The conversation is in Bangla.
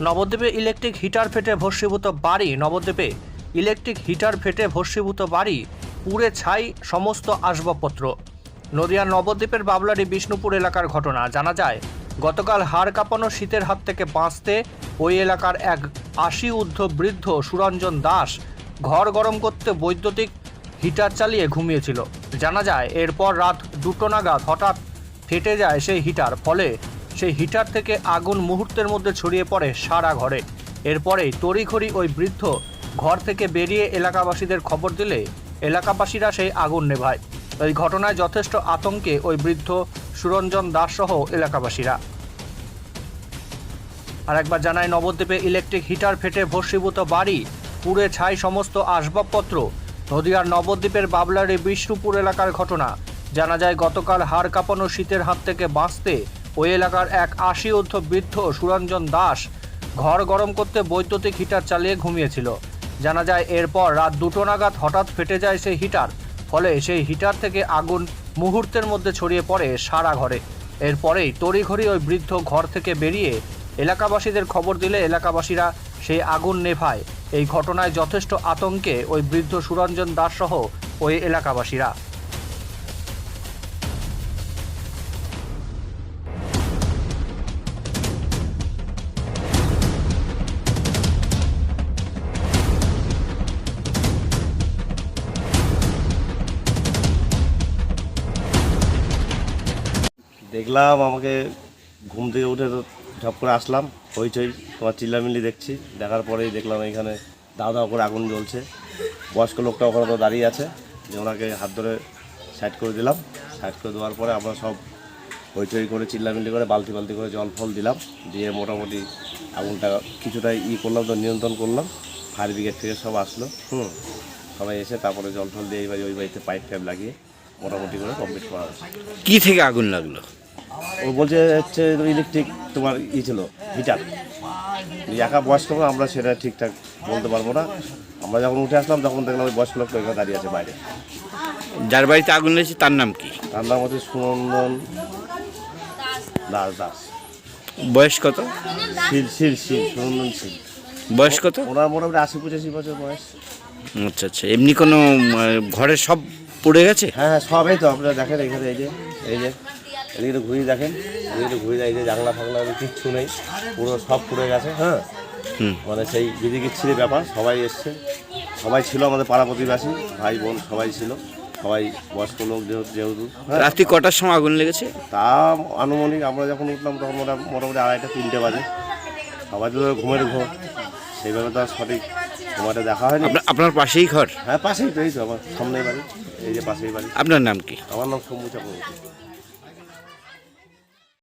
নবদ্বীপে ইলেকট্রিক হিটার ফেটে ভস্মীভূত বাড়ি। নবদ্বীপে ইলেকট্রিক হিটার ফেটে ভস্মীভূত বাড়ি। পুড়ে ছাই সমস্ত আসবাবপত্র। নদিয়ার নবদ্বীপের বাবলারি বিষ্ণুপুর এলাকার ঘটনা। জানা যায়, গতকাল হাড় কাঁপানো শীতের হাত থেকে বাঁচতে ওই এলাকার এক আশি ঊর্ধ্ব বৃদ্ধ সুরঞ্জন দাস ঘর গরম করতে বৈদ্যুতিক হিটার চালিয়ে ঘুমিয়েছিল। জানা যায়, এরপর রাত দুটো নাগাদ হঠাৎ ফেটে যায় সেই হিটার। ফলে সেই হিটার থেকে আগুন মুহূর্তের মধ্যে ছড়িয়ে পড়ে সারা ঘরে। এরপরেই তড়িঘড়ি ওই বৃদ্ধ ঘর থেকে বেরিয়ে এলাকাবাসীদের খবর দিলে এলাকাবাসীরা সেই আগুন নেভায়। এই ঘটনায় যথেষ্ট আতঙ্কে ওই বৃদ্ধ সুরঞ্জন দাস সহ এলাকাবাসীরা। আর একবার জানায় নবদ্বীপে ইলেকট্রিক হিটার ফেটে ভস্মীভূত বাড়ি, পুড়ে ছাই সমস্ত আসবাবপত্র, নদিয়ার নবদ্বীপের বাবলারে বিষ্ণুপুর এলাকার ঘটনা। জানা যায়, গতকাল হাড় কাঁপানো শীতের হাত থেকে বাঁচতে ওই এলাকার এক আশি ঊর্ধ্ব বৃদ্ধ সুরঞ্জন দাস ঘর গরম করতে বৈদ্যুতিক হিটার চালিয়ে ঘুমিয়েছিল। জানা যায়, এরপর রাত দুটো নাগাদ হঠাৎ ফেটে যায় সেই হিটার, ফলে সেই হিটার থেকে আগুন মুহূর্তের মধ্যে ছড়িয়ে পড়ে সারা ঘরে। এরপরেই তড়িঘড়ি ওই বৃদ্ধ ঘর থেকে বেরিয়ে এলাকাবাসীদের খবর দিলে এলাকাবাসীরা সেই আগুন নেভায়। এই ঘটনায় যথেষ্ট আতঙ্কে ওই বৃদ্ধ সুরঞ্জন দাস সহ ওই এলাকাবাসীরা। দেখলাম আমাকে ঘুম থেকে উঠে তো ঝপ করে আসলাম। হইচই তোমার চিল্লামিল্লি দেখছি। দেখার পরেই দেখলাম এখানে দাও দাও করে আগুন জ্বলছে। বয়স্ক লোকটা ওখানে তো দাঁড়িয়ে আছে। যে ওনাকে হাত ধরে সাইড করে দিলাম। সাইড করে দেওয়ার পরে আমরা সব হইচই করে, চিল্লামিল্লি করে, বালতি বালতি করে জল ফল দিলাম। দিয়ে মোটামুটি আগুনটা কিছুটা ই করলাম, তো নিয়ন্ত্রণ করলাম। ফায়ার ব্রিগেড থেকে সব আসলো। হুম, সবাই এসে তারপরে জল ফল দিয়ে এই বাড়ি ওই বাড়িতে পাইপ টাইপ লাগিয়ে মোটামুটি করে কমপ্লিট করা হয়েছে। কী থেকে আগুন লাগল? ও বলছে হচ্ছে ইলেকট্রিক তোমার ই ছিল হিটার একা বয়স্ক আমরা সেটা ঠিকঠাক বলতে পারব না। আমরা যখন উঠে আসলাম তখন দেখলাম ওই বয়স্ক লোকটা এখানে দাঁড়িয়ে আছে বাইরে। যার বাড়িতে আগুন লেগেছে তার নাম কি? তার নাম হচ্ছে সুনন্দন দাস দাস। বয়স কত? শিল শিল শিল সুনন্দন শিল। বয়স কত? ওনার মোটামুটি আশি পঁচাশি বছর বয়স। আচ্ছা আচ্ছা। এমনি কোনো ঘরের সব পড়ে গেছে? হ্যাঁ হ্যাঁ সবই তো আপনারা দেখেন এখানে এই যে এই যে। এদিকে একটু ঘুরিয়ে দেখেন এদিকে ঘুরিয়ে যে জানলা ফাংলা কিচ্ছু নেই পুরো সব পুড়ে গেছে হ্যাঁ। মানে সেই বিদিকির ছিল ব্যাপার সবাই এসছে। সবাই ছিল আমাদের পাড়া প্রতিবাসী ভাই বোন সবাই ছিল সবাই বয়স্ক লোক যেহেতু যেহেতু হ্যাঁ? রাত্রি কটার সময় আগুন লেগেছে? তা আনুমানিক আমরা যখন উঠলাম তখন মোটা- মোটামুটি আড়াইটা তিনটে বাজে। সবাই তো ঘুমের ঘুম সেইভাবে তো আর সঠিক সময়টা দেখা হয়নি। আপনার আপনার পাশেই ঘর? হ্যাঁ পাশেই তো এই তো আমার সামনেই বাড়ি এই যে পাশেই বাড়ি। আপনার নাম কি? আমার নাম শম্ভু চক্রবর্তী।